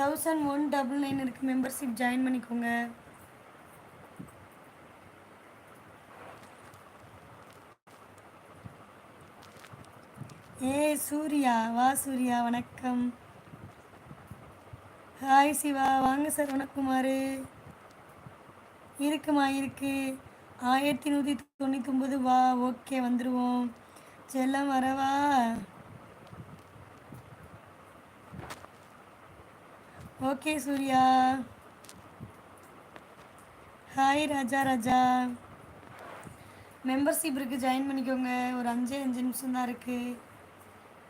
Thousand one double nine இருக்குது membership join பண்ணிக்கோங்க. ஏ சூர்யா வா சூர்யா வணக்கம். ஹாய் சிவா வாங்க சார் வணக்குமார் இருக்குமா இருக்கு. ஆயிரத்தி நூற்றி தொண்ணூற்றி ஒம்பது வா ஓகே வந்துடுவோம் செல்லம் வரவா? Okay Surya hi Raja Raja membership இருக்குது ஜாயின் பண்ணிக்கோங்க. ஒரு அஞ்சு அஞ்சு நிமிஷம் தான் இருக்குது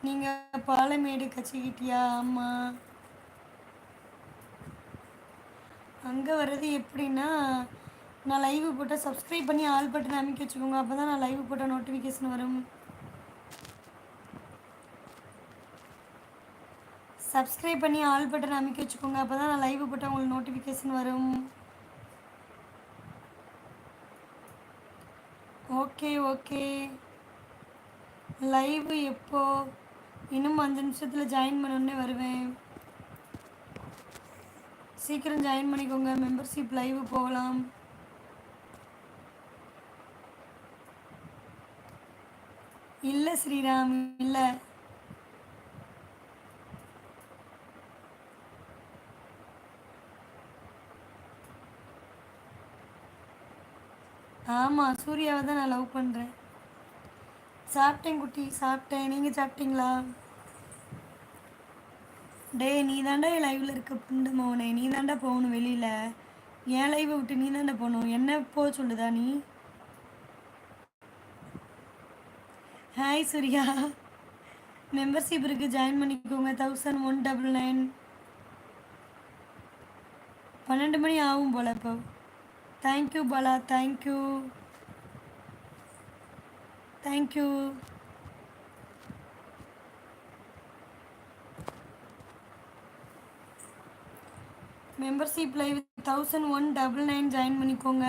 நீங்கள் பாலமேடு கட்சிக்கிட்டியா ஆமாம் அங்கே வர்றது எப்படின்னா நான் லைவ் போட்டால் சப்ஸ்கிரைப் பண்ணி ஆல் பட்டன் அமைக்க வச்சுக்கோங்க. அப்போ தான் நான் லைவ் போட்டால் நோட்டிஃபிகேஷன் வரும். சப்ஸ்கிரைப் பண்ணி ஆல் பட்டன் அமைக்க வச்சுக்கோங்க. அப்போ தான் நான் லைவ் போட்டால் உங்களுக்கு நோட்டிஃபிகேஷன் வரும். ஓகே ஓகே லைவ் எப்போ? இன்னும் அஞ்சு நிமிஷத்தில் ஜாயின் பண்ணோடனே வருவேன். சீக்கிரம் ஜாயின் பண்ணிக்கோங்க. மெம்பர்ஷிப் லைவ் போகலாம். இல்லை ஸ்ரீராம் இல்லை. ஆமாம் சூர்யாவை தான் நான் லவ் பண்ணுறேன் சாப்பிட்டேன் குட்டி சாப்பிட்டேன். நீங்கள் சாப்பிட்டீங்களா? டேய் நீ தாண்டா என் லைவில் இருக்க புண்டு மோனே நீ தாண்டா போகணும் வெளியில். என் லைவை விட்டு நீ தாண்டா போகணும். என்ன போக சொல்லுதா நீ? ஹாய் சூர்யா. மெம்பர்ஷிப் இருக்குது ஜாயின் பண்ணிக்கோங்க. தௌசண்ட் ஒன் டபுள் நைன் பன்னெண்டு மணி ஆகும் போல் இப்போ. Thank you Bala thank you thank you membership live thousand one double nine join பண்ணிக்கோங்க.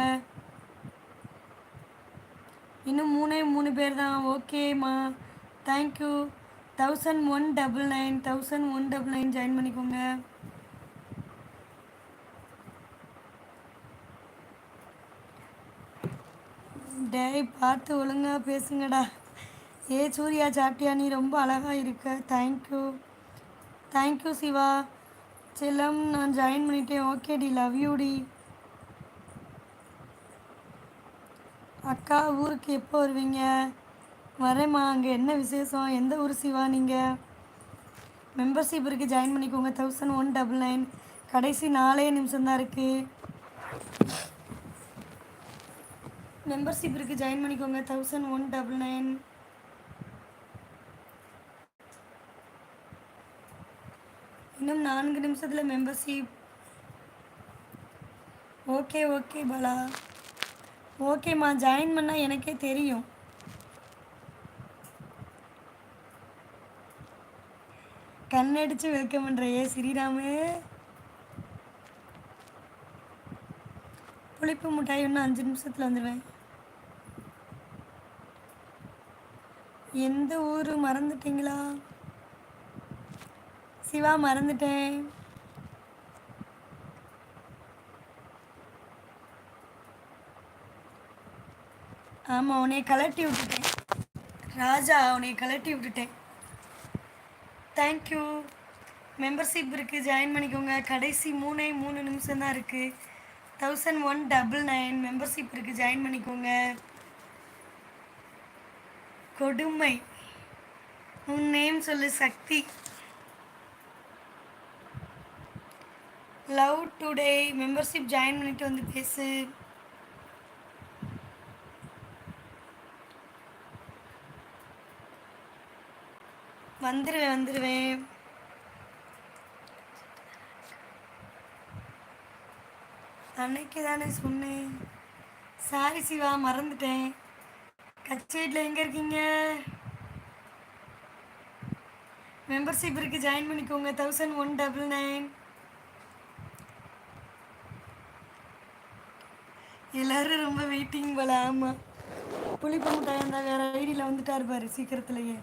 இன்னும் மூணே மூணு பேர் தான் ஓகேம்மா thank you thousand one double nine thousand one double nine join பண்ணிக்கோங்க. டேய் பார்த்து ஒழுங்கா பேசுங்கடா. ஏ சூர்யா சாப்பிட்டியா நீ ரொம்ப அழகாக இருக்க. Thank you thank you Shiva. செல்லம் நான் ஜாயின் பண்ணிட்டேன். ஓகே டி லவ் யூ டி. அக்கா ஊருக்கு எப்போ வருவீங்க? வரேம்மா. அங்கே என்ன விசேஷம்? எந்த ஊர் சிவா நீங்கள் மெம்பர்ஷிப் இருக்குது ஜாயின் பண்ணிக்கோங்க. தௌசண்ட் ஒன் டபுள் நைன் கடைசி நாலே நிமிஷம் தான் இருக்குது மெம்பர்ஷிப் இருக்குது ஜாயின் பண்ணிக்கோங்க. தௌசண்ட் ஒன் டபுள் நைன் இன்னும் நான்கு நிமிஷத்தில் மெம்பர்ஷிப் ஓகே ஓகே பாலா. ஓகேம்மா ஜாயின் பண்ணால் எனக்கே தெரியும். கண்ணடிச்சு வெல்கம் பண்ணுறையே ஸ்ரீராமு. புளிப்பு மிட்டாய் இன்னும் அஞ்சு நிமிஷத்தில் வந்துடுவேன் எந்த ஊர் மறந்துட்டீங்களா? சிவா மறந்துட்டேன். ஆமாம் உன்னை கலட்டி விட்டுட்டேன். ராஜா உன்னை கலட்டி விட்டுட்டேன். தேங்க்யூ மெம்பர்ஷிப் இருக்குது ஜாயின் பண்ணிக்கோங்க. கடைசி மூணே மூணு நிமிஷம் தான் இருக்குது thousand one double nine membership இருக்குது ஜாயின் பண்ணிக்கோங்க. கொடுமை. உன் நேம் சொல்லு Shakti. Love today membership join பண்ணிட்டு வந்து பேசு. வந்துடுவேன் வந்துடுவேன் அன்னைக்கு தானே சொன்னேன். சாரி சிவா மறந்துட்டேன். கச்சேரியில் எங்கே இருக்கீங்க? மெம்பர்ஷிப் இருக்குது ஜாயின் பண்ணிக்கோங்க. தௌசண்ட் ஒன் டபுள் நைன் எல்லாரும் ரொம்ப வெயிட்டிங் போல. ஆமாம் புளிப்பு முட்டாய் இருந்தால் வேறு ஐடியில் வந்துட்டார் பாரு சீக்கிரத்துலையே.